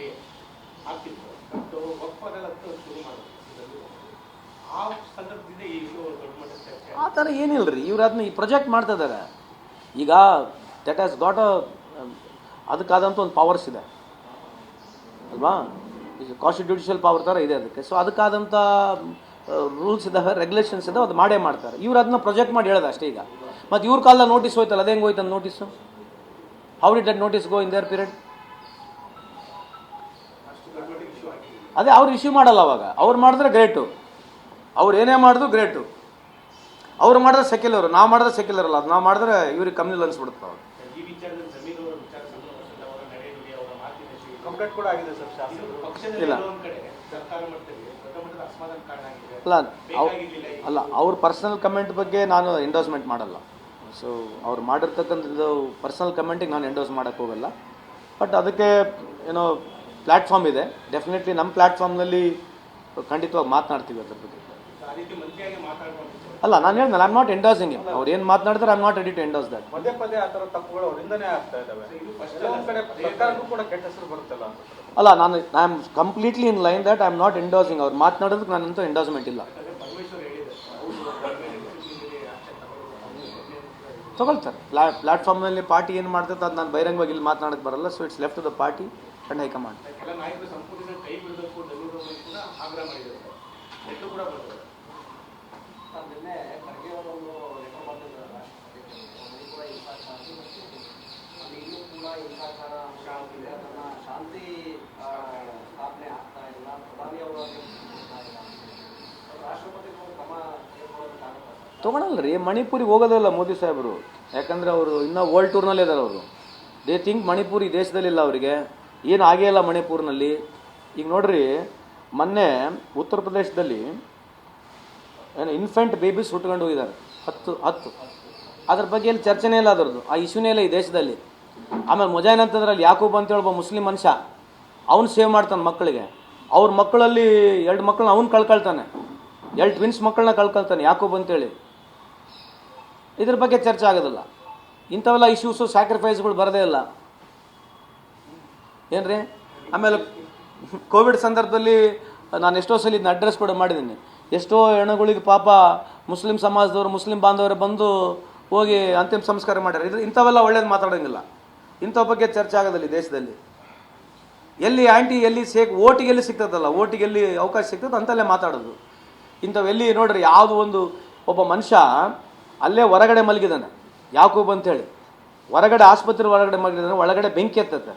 ಪ್ರಕ್ರಿಯೆ ಆಗ್ತಿತ್ತು ಬಟ್ ಒಪ್ಪದಲ್ಲಂತೂ ಶುರು ಮಾಡಿದ್ರು. ಆ ಸಂದರ್ಭದಿಂದ ಈ ವಿಷಯ ದೊಡ್ಡ ಮಟ್ಟಕ್ಕೆ ಆ ಥರ ಏನಿಲ್ಲ ರೀ ಇವ್ರು ಅದನ್ನ ಈ ಪ್ರೊಜೆಕ್ಟ್ ಮಾಡ್ತಾ ಇದ್ದಾರೆ ಈಗ ದಟ್ ಆಸ್ ಗಾಟ್ ಅ ಅದಕ್ಕಾದಂಥ ಒಂದು ಪವರ್ಸ್ ಇದೆ. ಅಲ್ವಾ? ಕಾನ್ಸ್ಟಿಟ್ಯೂಷನಲ್ ಪವರ್ ಥರ ಇದೆ ಅದಕ್ಕೆ. ಸೊ ಅದಕ್ಕಾದಂಥ ರೂಲ್ಸ್ ಇದ್ದಾವೆ ರೆಗ್ಯುಲೇಷನ್ಸ್ ಇದ್ದಾವೆ ಅದು ಮಾಡೇ ಮಾಡ್ತಾರೆ. ಇವ್ರು ಅದನ್ನ ಪ್ರೊಜೆಕ್ಟ್ ಮಾಡಿ ಹೇಳೋದು ಅಷ್ಟೇ ಈಗ. ಮತ್ತು ಇವ್ರ ಕಾಲದ ನೋಟಿಸ್ ಹೋಯ್ತಲ್ಲ, ಅದೇ ಹೆಂಗೆ ಹೋಯ್ತು notice how did that notice go in their period ಅದೇ ಅವ್ರು ಇಶ್ಯೂ ಮಾಡಲ್ಲ ಅವಾಗ. ಅವ್ರು ಮಾಡಿದ್ರೆ ಗ್ರೇಟು ಅವ್ರು ಏನೇ ಮಾಡಿದ್ರು ಗ್ರೇಟು ಅವ್ರು ಮಾಡಿದ್ರೆ ಸೆಕ್ಯುಲರ್ ನಾವು ಮಾಡಿದ್ರೆ ಸೆಕ್ಯುಲರ್ ಅಲ್ಲ ಅದು ನಾವು ಮಾಡಿದ್ರೆ ಇವ್ರಿಗೆ ಕಮ್ಮಿ ಅನ್ಸ್ಬಿಡುತ್ತೆ ಅವ್ರು ಇಲ್ಲ. ಅಲ್ಲ ಅಲ್ಲ ಅವ್ರ ಪರ್ಸನಲ್ ಕಮೆಂಟ್ ಬಗ್ಗೆ ನಾನು ಎಂಡೋಸ್ಮೆಂಟ್ ಮಾಡಲ್ಲ. ಸೊ ಅವ್ರು ಮಾಡಿರ್ತಕ್ಕಂಥದ್ದು ಪರ್ಸನಲ್ ಕಮೆಂಟಿಗೆ ನಾನು ಎಂಡೋಸ್ ಮಾಡೋಕ್ಕೆ ಹೋಗಲ್ಲ. ಬಟ್ ಅದಕ್ಕೆ ಏನೋ ಪ್ಲ್ಯಾಟ್ಫಾರ್ಮ್ ಇದೆ. ಡೆಫಿನೆಟ್ಲಿ ನಮ್ಮ ಪ್ಲ್ಯಾಟ್ಫಾರ್ಮ್ನಲ್ಲಿ ಖಂಡಿತವಾಗಿ ಮಾತನಾಡ್ತೀವಿ ಅದ್ರ ಬಗ್ಗೆ. ಅಲ್ಲ ನಾನು ಹೇಳಿದ್ನಲ್ಲ ಐಮ್ ನಾಟ್ ಎಂಡೋಸಿಂಗ್ ಅವ್ರು ಏನು ಮಾತನಾಡಿದ್ರೆ I'm not ready to endorse that ಪದೇ ಪದೇ ಆ ಥರ ತಪ್ಪುಗಳು ಅವರಿಂದನೇ ಆಗ್ತಾ ಇದಾವೆ ಇದು first ಎಲ್ಲೋ ಒಂದ್ ಕಡೆ ಸರ್ಕಾರಕ್ಕೂ ಕೂಡ ಕೆಟ್ಟ ಹೆಸರು ಬರುತ್ತಲ್ಲ ಅಲ್ಲ ನಾನು I am completely in line that I am not endorsing ಅವ್ರು ಮಾತನಾಡೋದಕ್ಕೆ ನಾನಂತೂ ಎಂಡೋಸ್ಮೆಂಟ್ ಇಲ್ಲ. ತಗೊಳ್ತಾರೆ. ಪ್ಲಾ ಪ್ಲಾಟ್ಫಾರ್ಮ್ನಲ್ಲಿ ಪಾರ್ಟಿ ಏನು ಮಾಡ್ತದೆ ಅದು ನಾನು ಬಹಿರಂಗವಾಗಿ ಇಲ್ಲಿ ಮಾತನಾಡಕ್ಕೆ ಬರಲ್ಲ so it's left the party and high command ತಗೊಳಲ್ರಿ ಕೂಡ ಕೂಡ ಕೂಡ ಶಾಂತಿ ಸ್ಥಾಪನೆ ಆಗ್ತಾ ಇಲ್ಲ. ಪ್ರಧಾನಿ ಅವರು ತೊಗೊಳಲ್ಲ ರೀ ಮಣಿಪುರಿಗೆ ಹೋಗೋದಿಲ್ಲ ಮೋದಿ ಸಾಹೇಬರು. ಯಾಕಂದ್ರೆ ಅವರು ಇನ್ನೂ ವರ್ಲ್ಡ್ ಟೂರ್ನಲ್ಲೇ ಇದ್ದಾರೆ ಅವರು. ದೇ ಥಿಂಕ್ ಮಣಿಪುರಿ ದೇಶದಲ್ಲಿಲ್ಲ ಅವರಿಗೆ. ಏನು ಆಗೇ ಇಲ್ಲ ಮಣಿಪುರ್ನಲ್ಲಿ. ಈಗ ನೋಡ್ರಿ, ಮೊನ್ನೆ ಉತ್ತರ ಪ್ರದೇಶದಲ್ಲಿ ಏನು ಇನ್ಫೆಂಟ್ ಬೇಬಿಸ್ ಹುಟ್ಕೊಂಡು ಹೋಗಿದ್ದಾರೆ. ಹತ್ತು ಹತ್ತು. ಅದ್ರ ಬಗ್ಗೆ ಎಲ್ಲಿ ಚರ್ಚೆನೇ ಇಲ್ಲ ಅದರದ್ದು. ಆ ಇಶ್ಯೂನೇ ಇಲ್ಲ ಈ ದೇಶದಲ್ಲಿ. ಆಮೇಲೆ ಮಜಾ ಅಂತಂದ್ರೆ ಅಲ್ಲಿ ಯಾಕೂಬ್ ಅಂತ ಒಬ್ಬ ಮುಸ್ಲಿಂ ಮನುಷ್ಯ, ಅವ್ನು ಸೇವ್ ಮಾಡ್ತಾನೆ ಮಕ್ಕಳಿಗೆ. ಅವ್ರ ಮಕ್ಕಳಲ್ಲಿ ಎರಡು ಮಕ್ಕಳನ್ನ ಅವ್ನು ಕಳ್ಕೊಳ್ತಾನೆ. ಎರಡು ಟ್ವಿನ್ಸ್ ಮಕ್ಕಳನ್ನ ಕಳ್ಕೊಳ್ತಾನೆ ಯಾಕೂಬ್ ಅಂತೇಳಿ. ಇದ್ರ ಬಗ್ಗೆ ಚರ್ಚೆ ಆಗೋದಿಲ್ಲ. ಇಂಥವೆಲ್ಲ ಇಶ್ಯೂಸು ಸ್ಯಾಕ್ರಿಫೈಸ್ಗಳು ಬರದೇ ಇಲ್ಲ. ಏನ್ರಿ? ಆಮೇಲೆ ಕೋವಿಡ್ ಸಂದರ್ಭದಲ್ಲಿ ನಾನು ಎಷ್ಟೋ ಸಲ ಇದನ್ನ ಅಡ್ರೆಸ್ ಕೂಡ ಮಾಡಿದ್ದೀನಿ. ಎಷ್ಟೋ ಹೆಣಗಳಿಗೆ ಪಾಪ ಮುಸ್ಲಿಂ ಸಮಾಜದವರು, ಮುಸ್ಲಿಂ ಬಾಂಧವರು ಬಂದು ಹೋಗಿ ಅಂತಿಮ ಸಂಸ್ಕಾರ ಮಾಡ್ಯಾರ. ಇದು ಇಂಥವೆಲ್ಲ ಒಳ್ಳೇದು ಮಾತಾಡೋಂಗಿಲ್ಲ. ಇಂಥ ಬಗ್ಗೆ ಚರ್ಚೆ ಆಗೋದಿಲ್ಲ ದೇಶದಲ್ಲಿ. ಎಲ್ಲಿ ಆಂಟಿ ಎಲ್ಲಿ ಸೇಕ್ ಓಟಿಗೆ ಎಲ್ಲಿ ಸಿಗ್ತದಲ್ಲ ಓಟಿಗೆ ಎಲ್ಲಿ ಅವಕಾಶ ಸಿಗ್ತದೆ ಅಂತಲ್ಲೇ ಮಾತಾಡೋದು. ಇಂಥವೆಲ್ಲಿ ನೋಡ್ರಿ, ಯಾವುದು ಒಂದು ಒಬ್ಬ ಮನುಷ್ಯ ಅಲ್ಲೇ ಹೊರಗಡೆ ಮಲಗಿದಾನೆ. ಯಾಕೋ ಅಂತೇಳಿ ಹೊರಗಡೆ ಆಸ್ಪತ್ರೆ ಹೊರಗಡೆ ಮಲಗಿದಾನೆ, ಒಳಗಡೆ ಬೆಂಕಿ ಎತ್ತತ್ತೆ.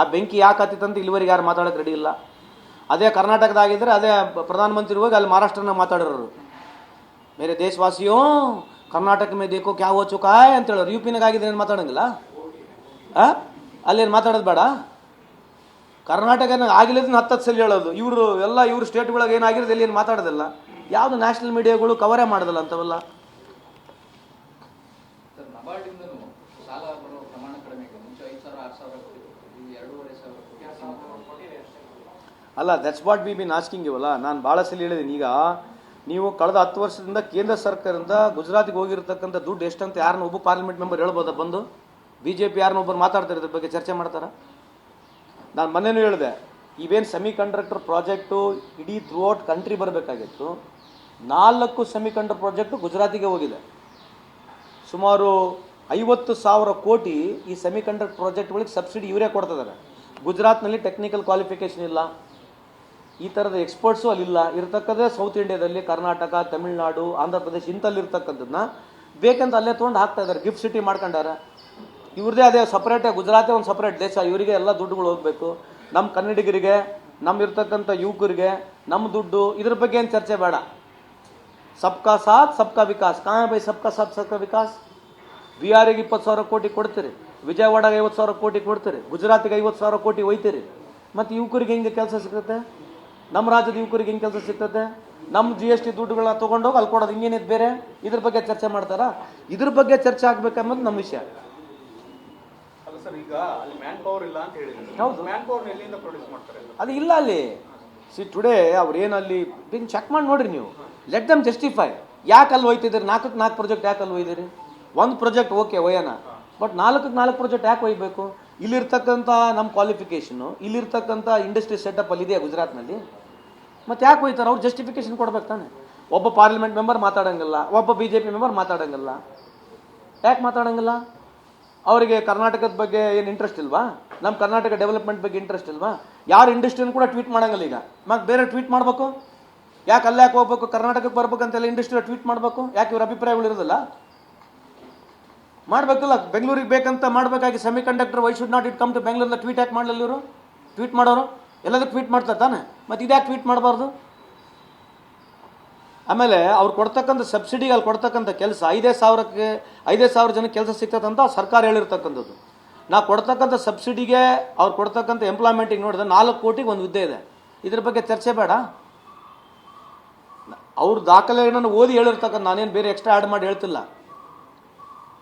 ಆ ಬೆಂಕಿ ಯಾಕೆ ಹತ್ತಿತ್ತಂತ ಇಲ್ಲಿವರೆಗೆ ಯಾರು ಮಾತಾಡೋಕೆ ರೆಡಿ ಇಲ್ಲ. ಅದೇ ಕರ್ನಾಟಕದಾಗಿದ್ದರೆ ಅದೇ ಪ್ರಧಾನಮಂತ್ರಿ ಹೋಗಿ ಅಲ್ಲಿ ಮಹಾರಾಷ್ಟ್ರನ ಮಾತಾಡೋರು ಬೇರೆ ದೇಶವಾಸಿಯೋ, ಕರ್ನಾಟಕ ಮೇಲೆ ದೇಕೋ ಕ್ಯಾ ಹೋ ಚುಕಾ ಅಂತ ಹೇಳೋರು. ಯು ಪಿನಾಗ ಆಗಿದೆ ಏನು ಮಾತಾಡೋಂಗಿಲ್ಲ? ಅಲ್ಲೇನು ಮಾತಾಡೋದು ಬೇಡ? ಕರ್ನಾಟಕನ ಆಗಿಲ್ಲದನ್ನ ಹತ್ತತ್ತು ಸಲ ಹೇಳೋದು. ಇವರು ಎಲ್ಲ ಇವ್ರ ಸ್ಟೇಟ್ಗಳಾಗ ಏನಾಗಿರೋದು ಎಲ್ಲಿ ಏನು ಮಾತಾಡೋದಿಲ್ಲ. ಯಾವುದು ನ್ಯಾಷನಲ್ ಮೀಡಿಯಾಗಳು ಕವರೇ ಮಾಡೋದಿಲ್ಲ ಅಂಥವೆಲ್ಲ ಸರ್ ನಬಾರ್ಡಿಂದನೂ ಸಾಲ ಬರೋ ಪ್ರಮಾಣ ಕಡಿಮೆ ಇದೆ ಮುಂಚೆ ಐದು ಸಾವಿರ ಆರು ಸಾವಿರ ಕೋಟಿ ಕೊಡ್ತಿದ್ರು. ಈಗ ಎರಡೂವರೆ ಸಾವಿರ ಕೋಟಿ ಸೀಮಿತ. ಅಲ್ಲ that's what be been asking ಇವಲ್ಲ ನಾನು ಭಾಳ ಸಲ ಹೇಳಿದ್ದೀನಿ ಈಗ ನೀವು ಕಳೆದ ಹತ್ತು ವರ್ಷದಿಂದ ಕೇಂದ್ರ ಸರ್ಕಾರದಿಂದ ಗುಜರಾತಿಗೆ ಹೋಗಿರ್ತಕ್ಕಂಥ ದುಡ್ಡು ಎಷ್ಟಂತ ಯಾರನ್ನ ಒಬ್ಬ ಪಾರ್ಲಿಮೆಂಟ್ ಮೆಂಬರ್ ಹೇಳ್ಬೋದಾ ಬಂದು? ಬಿ ಜೆ ಪಿ ಯಾರನ್ನ ಒಬ್ಬರು ಮಾತಾಡ್ತಾರೆ ಇದ್ರ ಬಗ್ಗೆ ಚರ್ಚೆ ಮಾಡ್ತಾರೆ? ನಾನು ಮೊನ್ನೆನೂ ಹೇಳಿದೆ, ಇವೇನು ಸೆಮಿ ಕಂಡಕ್ಟರ್ ಪ್ರಾಜೆಕ್ಟು ಇಡೀ ಥ್ರೂ ಔಟ್ ಕಂಟ್ರಿ ಬರಬೇಕಾಗಿತ್ತು. ನಾಲ್ಕು ಸೆಮಿ ಕಂಡಕ್ಟರ್ ಪ್ರಾಜೆಕ್ಟು ಗುಜರಾತಿಗೆ ಹೋಗಿದೆ. ಸುಮಾರು ಐವತ್ತು ಸಾವಿರ ಕೋಟಿ ಈ ಸೆಮಿ ಕಂಡಕ್ಟರ್ ಪ್ರಾಜೆಕ್ಟ್ಗಳಿಗೆ ಸಬ್ಸಿಡಿ ಇವರೇ ಕೊಡ್ತಿದ್ದಾರೆ ಗುಜರಾತ್ನಲ್ಲಿ ಟೆಕ್ನಿಕಲ್ ಕ್ವಾಲಿಫಿಕೇಷನ್ ಇಲ್ಲ. ಈ ಥರದ ಎಕ್ಸ್ಪರ್ಟ್ಸು ಅಲ್ಲಿಲ್ಲ. ಇರ್ತಕ್ಕಂಥದ್ದೇ ಸೌತ್ ಇಂಡಿಯಾದಲ್ಲಿ ಕರ್ನಾಟಕ, ತಮಿಳುನಾಡು, ಆಂಧ್ರ ಪ್ರದೇಶ ಇಂಥಲ್ಲಿರ್ತಕ್ಕಂಥದ್ದನ್ನ ಬೇಕಂತ ಅಲ್ಲೇ ತೊಗೊಂಡು ಹಾಕ್ತಾ ಇದ್ದಾರೆ. Gift city ಮಾಡ್ಕೊಂಡಾರ. ಇವ್ರದೇ ಅದೇ ಸಪ್ರೇಟೇ ಗುಜರಾತೇ ಒಂದು ಸಪ್ರೇಟ್ ದೇಶ. ಇವರಿಗೆ ಎಲ್ಲ ದುಡ್ಡುಗಳು ಹೋಗಬೇಕು. ನಮ್ಮ ಕನ್ನಡಿಗರಿಗೆ ನಮ್ಮ ಇರ್ತಕ್ಕಂಥ ಯುವಕರಿಗೆ ನಮ್ಮ ದುಡ್ಡು, ಇದ್ರ ಬಗ್ಗೆ ಏನು ಚರ್ಚೆ ಬೇಡ. ಸಬ್ಕಾ ಸಾಥ್, ಸಬ್ಕಾ ವಿಕಾಸ್. ಕಾ ಬೈ ಸಬ್ಕಾ ಸಾಥ್, ಸಬ್ಕಾ ವಿಕಾಸ್? ಬಿಹಾರಿಗೆ ಇಪ್ಪತ್ತು ಸಾವಿರ ಕೋಟಿ ಕೊಡ್ತೀರಿ. ವಿಜಯವಾಡಗೆ ಐವತ್ತು ಸಾವಿರ ಕೋಟಿ ಕೊಡ್ತೀರಿ. ಗುಜರಾತಿಗೆ ಐವತ್ತು ಸಾವಿರ ಕೋಟಿ ಒಯ್ತೀರಿ. ಮತ್ತು ಯುವಕರಿಗೆ ಹೆಂಗೆ ಕೆಲಸ ಸಿಗುತ್ತೆ? ನಮ್ಮ ರಾಜ್ಯದ ಯುವಕರಿಗೆ ಹೆಂಗೆ ಕೆಲಸ ಸಿಗ್ತದೆ? ನಮ್ಮ ಜಿ ಎಸ್ ಟಿ ದುಡ್ಡುಗಳನ್ನ ತೊಗೊಂಡೋಗಿ ಅಲ್ಲಿ ಕೊಡೋದು ಹಿಂಗೇನಿದೆ ಬೇರೆ? ಇದ್ರ ಬಗ್ಗೆ ಚರ್ಚೆ ಮಾಡ್ತಾರಾ? ಇದ್ರ ಬಗ್ಗೆ ಚರ್ಚೆ ಆಗ್ಬೇಕನ್ನೋದು ನಮ್ಮ ವಿಷಯ. ಅದು ಇಲ್ಲ ಅಲ್ಲಿ ಸಿ ಟುಡೇ ಅವ್ರು ಏನಲ್ಲಿ ಬಿನ್ ಚೆಕ್ ಮಾಡಿ ನೋಡ್ರಿ ನೀವು. ಲೆಟ್ ದಮ್ ಜಸ್ಟಿಫೈ ಯಾಕೆ ಅಲ್ಲಿ ಹೋಯ್ತಿದ್ದೀರಿ ನಾಲ್ಕಕ್ಕೆ ನಾಲ್ಕು ಪ್ರಾಜೆಕ್ಟ್ ಯಾಕೆ ಅಲ್ಲಿ ಒಯ್ದಿರಿ? ಒಂದು ಪ್ರಾಜೆಕ್ಟ್ ಓಕೆ ಒಯ್ಯೋಣ. ಬಟ್ ನಾಲ್ಕಕ್ಕೆ ನಾಲ್ಕು ಪ್ರಾಜೆಕ್ಟ್ ಯಾಕೆ ಒಯ್ಬೇಕು? ಇಲ್ಲಿರ್ತಕ್ಕಂಥ ನಮ್ಮ ಕ್ವಾಲಿಫಿಕೇಷನು ಇಲ್ಲಿರ್ತಕ್ಕಂಥ ಇಂಡಸ್ಟ್ರಿ ಸೆಟಪ್ ಅಲ್ಲಿ ಇದೆಯಾ ಗುಜರಾತ್ನಲ್ಲಿ? ಮತ್ತೆ ಯಾಕೆ ಹೋಯ್ತಾರೆ ಅವ್ರು ಜಸ್ಟಿಫಿಕೇಶನ್ ಕೊಡ್ಬೇಕು ತಾನೆ. ಒಬ್ಬ ಪಾರ್ಲಿಮೆಂಟ್ ಮೆಂಬರ್ ಮಾತಾಡೋಂಗಿಲ್ಲ, ಒಬ್ಬ ಬಿ ಜೆ ಪಿ ಮೆಂಬರ್ ಮಾತಾಡೋಂಗಿಲ್ಲ. ಯಾಕೆ ಮಾತಾಡೋಂಗಿಲ್ಲ? ಅವರಿಗೆ ಕರ್ನಾಟಕದ ಬಗ್ಗೆ ಏನು ಇಂಟ್ರೆಸ್ಟ್ ಇಲ್ವಾ? ನಮ್ಮ ಕರ್ನಾಟಕ ಡೆವಲಪ್ಮೆಂಟ್ ಬಗ್ಗೆ ಇಂಟ್ರೆಸ್ಟ್ ಇಲ್ವಾ? ಯಾರು ಇಂಡಸ್ಟ್ರಿಯನ್ನು ಕೂಡ ಟ್ವೀಟ್ ಮಾಡೋಂಗಿಲ್ಲ ಈಗ. ಮತ್ತೆ ಬೇರೆ ಟ್ವೀಟ್ ಮಾಡಬೇಕು? ಯಾಕೆ ಅಲ್ಲಿ ಯಾಕೆ ಹೋಗ್ಬೇಕು? ಕರ್ನಾಟಕಕ್ಕೆ ಬರ್ಬೇಕಂತೆಲ್ಲ ಇಂಡಸ್ಟ್ರಿ ಟ್ವೀಟ್ ಮಾಡಬೇಕು? ಯಾಕೆ ಇವ್ರ ಅಭಿಪ್ರಾಯಗಳು ಇರೋದಲ್ಲ? ಮಾಡಬೇಕಲ್ಲ. ಬೆಂಗಳೂರಿಗೆ ಬೇಕಂತ ಮಾಡಬೇಕಾಗಿ semiconductor why should not it come to ಬೆಂಗಳೂರಿಂದ ಟ್ವೀಟ್ ಯಾಕೆ ಮಾಡಲಿಲ್ಲ ಇವರು? ಟ್ವೀಟ್ ಮಾಡೋರು? ಎಲ್ಲದಕ್ಕೂ ಟ್ವೀಟ್ ಮಾಡ್ತಾರೆ ತಾನೆ? ಮತ್ತು ಇದ್ಯಾಕೆ ಟ್ವೀಟ್ ಮಾಡಬಾರ್ದು? ಆಮೇಲೆ ಅವ್ರು ಕೊಡ್ತಕ್ಕಂಥ ಸಬ್ಸಿಡಿಗೆ ಅಲ್ಲಿ ಕೊಡ್ತಕ್ಕಂಥ ಕೆಲಸ, ಐದೇ ಸಾವಿರಕ್ಕೆ, ಐದೇ ಸಾವಿರ ಜನಕ್ಕೆ ಕೆಲಸ ಸಿಗ್ತದಂತ ಸರ್ಕಾರ ಹೇಳಿರ್ತಕ್ಕಂಥದ್ದು. ನಾವು ಕೊಡ್ತಕ್ಕಂಥ ಸಬ್ಸಿಡಿಗೆ ಅವ್ರು ಕೊಡ್ತಕ್ಕಂಥ ಎಂಪ್ಲಾಯ್ಮೆಂಟಿಗೆ ನೋಡಿದ್ರೆ ನಾಲ್ಕು ಕೋಟಿಗೆ ಒಂದು ಹುದ್ದೆ ಇದೆ. ಇದ್ರ ಬಗ್ಗೆ ಚರ್ಚೆ ಬೇಡ. ಅವ್ರ ದಾಖಲೆಗಳನ್ನು ಓದಿ ಹೇಳಿರ್ತಕ್ಕಂಥ, ನಾನೇನು ಬೇರೆ ಎಕ್ಸ್ಟ್ರಾ ಆ್ಯಡ್ ಮಾಡಿ ಹೇಳ್ತಿಲ್ಲ.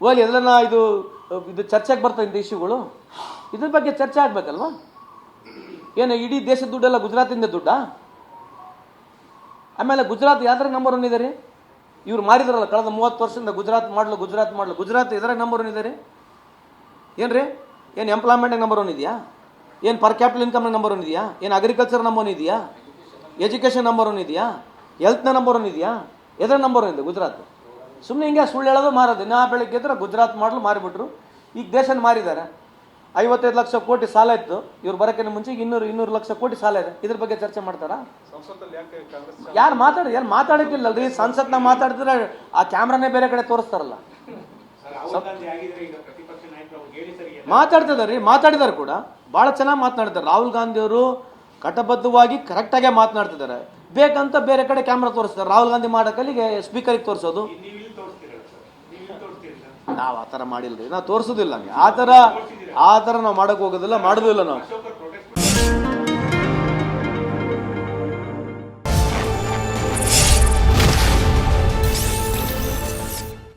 ಓಲಿ, ಎಲ್ಲನ ಇದು ಇದು ಚರ್ಚೆಗೆ ಬರ್ತದೆ ಇಂಥ ಇಶ್ಯೂಗಳು ಇದ್ರ ಬಗ್ಗೆ ಚರ್ಚೆ ಆಗ್ಬೇಕಲ್ವಾ? ಏನು ಇಡೀ ದೇಶದ ದುಡ್ಡೆಲ್ಲ ಗುಜರಾತಿಂದ ದುಡ್ಡಾ? ಆಮೇಲೆ ಗುಜರಾತ್ ಯಾವ್ದ್ರಾಗ ನಂಬರ್ ಒನ್ ಇದೆ ರೀ? ಇವ್ರು ಮಾಡಿದ್ರಲ್ಲ ಕಳೆದ ಮೂವತ್ತು ವರ್ಷದಿಂದ ಗುಜರಾತ್ ಮಾಡಲು ಗುಜರಾತ್ ಮಾಡಲು, ಗುಜರಾತ್ ಇದ್ರಾಗ ನಂಬರ್ ಒನ್ ಇದೆ ಏನ್ರಿ ಏನು ರೀ? ಎಂಪ್ಲಾಯ್ಮೆಂಟ್ ನಂಬರ್ ಒನ್ ಇದೆಯಾ? ಏನು per capital income number one ಇದೆಯಾ? ಏನು ಅಗ್ರಿಕಲ್ಚರ್ ನಂಬರ್ ಒನ್ ಇದೆಯಾ? ಎಜುಕೇಷನ್ ನಂಬರ್ ಒನ್ ಇದೆಯಾ? ಹೆಲ್ತ್ನ ನಂಬರ್ ಒನ್ ಇದೆಯಾ? ಎದ್ರ ನಂಬರ್ ಒನ್ ಇದೆ ಗುಜರಾತ್? ಸುಮ್ಮನೆ ಹಿಂಗೆ ಸುಳ್ಳು ಹೇಳೋದು ಮಾರೋದು. ನಾ ಬೆಳಗ್ಗೆ ಇದ್ರೆ ಗುಜರಾತ್ ಮಾಡಲು ಮಾರಿಬಿಟ್ರು. ಈಗ ದೇಶನ ಮಾರಿದ್ದಾರೆ ಐವತ್ತೈದು ಲಕ್ಷ ಕೋಟಿ ಸಾಲ ಇತ್ತು. ಇವ್ರು ಬರೋಕ್ಕಿಂತ ಮುಂಚೆ ಇನ್ನೂರು ಇನ್ನೂರು ಲಕ್ಷ ಕೋಟಿ ಸಾಲ ಇದೆ. ಇದ್ರ ಬಗ್ಗೆ ಚರ್ಚೆ ಮಾಡ್ತಾರಾ? ಯಾರು ಮಾತಾಡಿ ಯಾರು ಮಾತಾಡಕ್ಕಿಲ್ಲಲ್ರಿ? ಸಂಸತ್ನಾಗ ಮಾತಾಡಿದ್ರೆ ಆ ಕ್ಯಾಮ್ರಾನೇ ಬೇರೆ ಕಡೆ ತೋರಿಸ್ತಾರಲ್ಲ. ಮಾತಾಡ್ತಿದ್ದಾರೆ ರೀ ಮಾತಾಡಿದಾರೆ ಕೂಡ. ಭಾಳ ಚೆನ್ನಾಗಿ ಮಾತನಾಡ್ತಾರೆ ರಾಹುಲ್ ಗಾಂಧಿ ಅವರು ಕಟಬದ್ಧವಾಗಿ ಕರೆಕ್ಟಾಗೆ ಮಾತನಾಡ್ತಿದ್ದಾರೆ ಬೇಕಂತ ಬೇರೆ ಕಡೆ ಕ್ಯಾಮ್ರಾ ತೋರಿಸ್ತಾರೆ. ರಾಹುಲ್ ಗಾಂಧಿ ಮಾಡೋಕಲ್ಲಿಗೆ ಸ್ಪೀಕರಿಗೆ ತೋರಿಸೋದು. ನೀವು ಆ ಥರ ಮಾಡಿಲ್ರಿ. ನಾವು ತೋರಿಸೋದಿಲ್ಲ ಆ ಥರ ಆ ಥರ ನಾವು ಮಾಡೋಕೆ ಹೋಗೋದಿಲ್ಲ ಮಾಡೋದಿಲ್ಲ ನಾವು.